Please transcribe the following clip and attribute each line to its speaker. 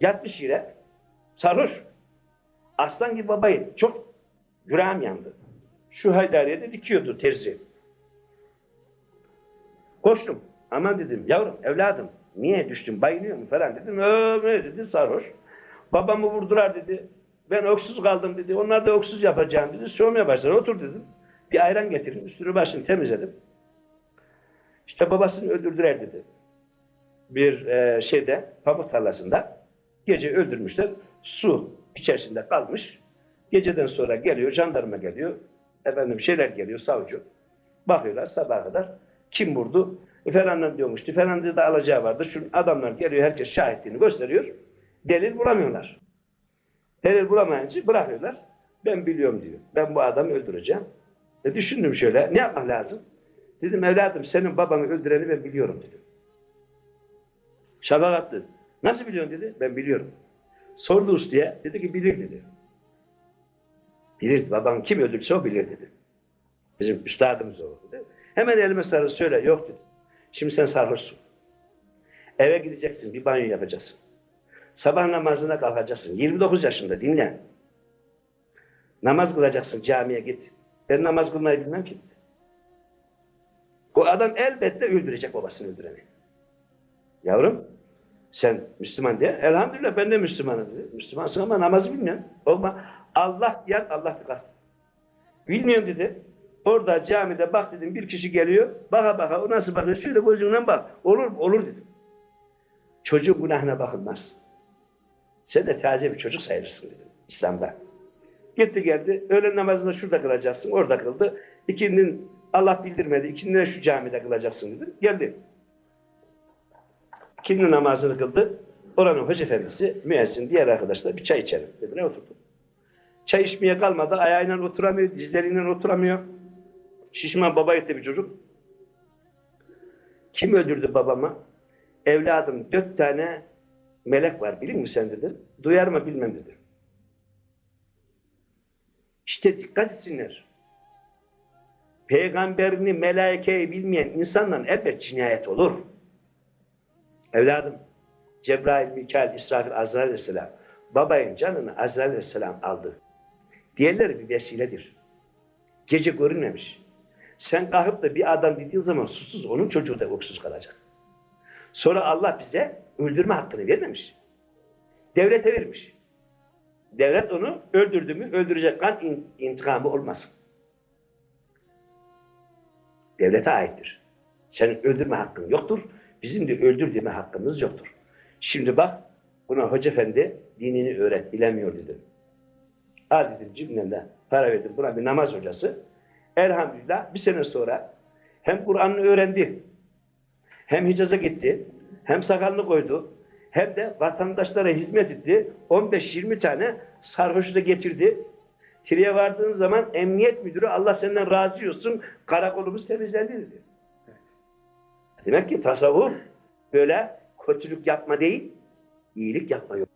Speaker 1: Yatmış yere. Sarhoş. Aslan gibi babayı. Çok yüreğim yandı. Şu Haydariye de dikiyordu terzi. Koştum. Aman dedim yavrum evladım niye düştün bayılıyor mu falan dedim. Öyle dedi sarhoş. Babamı vurdular dedi. Ben öksüz kaldım dedi. Onlar da öksüz yapacağım dedi. Soğumaya başladı. Otur dedim. Bir ayran getirin. Üstünü başını temizledim. İşte babasını öldürdüler dedi. Bir e, şeyde pamuk tarlasında gece öldürmüşler. Su içerisinde kalmış. Geceden sonra geliyor jandarma geliyor. Efendim şeyler geliyor savcı. Bakıyorlar sabaha kadar kim vurdu? E, Falan diyormuş. Falan da alacağı vardı. Şu adamlar geliyor herkes şahitliğini gösteriyor. Delil bulamıyorlar. Delil bulamayınca bırakıyorlar. Ben biliyorum diyor. Ben bu adamı öldüreceğim. E düşündüm şöyle. Ne yapmak lazım? Dedim evladım senin babanı öldüreni ben biliyorum dedim. Şabak attı. Nasıl biliyorsun dedi. Ben biliyorum. Sordu ustaya. Dedi ki bilir dedi. Bilir. Babam kim öldürse o bilir dedi. Bizim üstadımız o dedi. Hemen elime sarı söyle. Yok dedi. Şimdi sen sarhoşsun. Eve gideceksin. Bir banyo yapacaksın. Sabah namazına kalkacaksın. 29 yaşında dinle. Namaz kılacaksın. Camiye git. Ben namaz kılmayı bilmem ki. O adam elbette öldürecek babasını öldüreni. Yavrum sen Müslüman diye. Elhamdülillah ben de Müslümanım dedi. Müslümansın ama namazı bilmiyorsun. Olma. Allah diyen Allah tıkarsın. Bilmiyorum dedi. Orada camide bak dedim bir kişi geliyor. Baka baka o nasıl bakıyor? Şöyle gözünden bak. Olur? Olur dedim. Çocuğun günahına bakılmaz. Sen de taze bir çocuk sayılırsın dedim. İslam'da. Gitti geldi. Öğlen namazını şurada kılacaksın. Orada kıldı. İkindin Allah bildirmedi. İkindine şu camide kılacaksın dedi. Geldi. İkindi namazını kıldı. Oranın hoca efendisi, müezzin, diğer arkadaşlar bir çay içelim dediler oturdu. Çay içmeye kalmadı. Ayağıyla oturamıyor, dizleriyle oturamıyor. Şişman baba etti bir çocuk. Kim öldürdü babamı? Evladım dört tane melek var bilir misin sen dedi. Duyar mı bilmem dedi. İşte dikkat etsinler. Peygamberini, melaikeyi bilmeyen insanla elbet cinayet olur. Evladım, Cebrail, Mikail, İsrafil, Azrail aleyhisselam babayın canını Azrail aleyhisselam aldı. Diğerleri bir vesiledir. Gece görünmemiş. Sen kalkıp da bir adam dediğin zaman susuz, onun çocuğu da öksüz kalacak. Sonra Allah bize öldürme hakkını vermemiş. Devlete vermiş. Devlet onu öldürdü mü öldürecek kan in- intikamı olmasın. Devlete aittir. Senin öldürme hakkın yoktur. Bizim de öldür deme hakkımız yoktur. Şimdi bak buna hoca efendi dinini öğret bilemiyor dedim. Al dedim cebimden para verdim buna bir namaz hocası. Elhamdülillah bir sene sonra hem Kur'an'ı öğrendi hem Hicaz'a gitti hem sakalını koydu hem de vatandaşlara hizmet etti. 15-20 tane sarhoşu da getirdi. Tiriye vardığın zaman emniyet müdürü Allah senden razı olsun karakolumuz temizlendi dedi. Demek ki tasavvuf böyle kötülük yapma değil, iyilik yapma yok.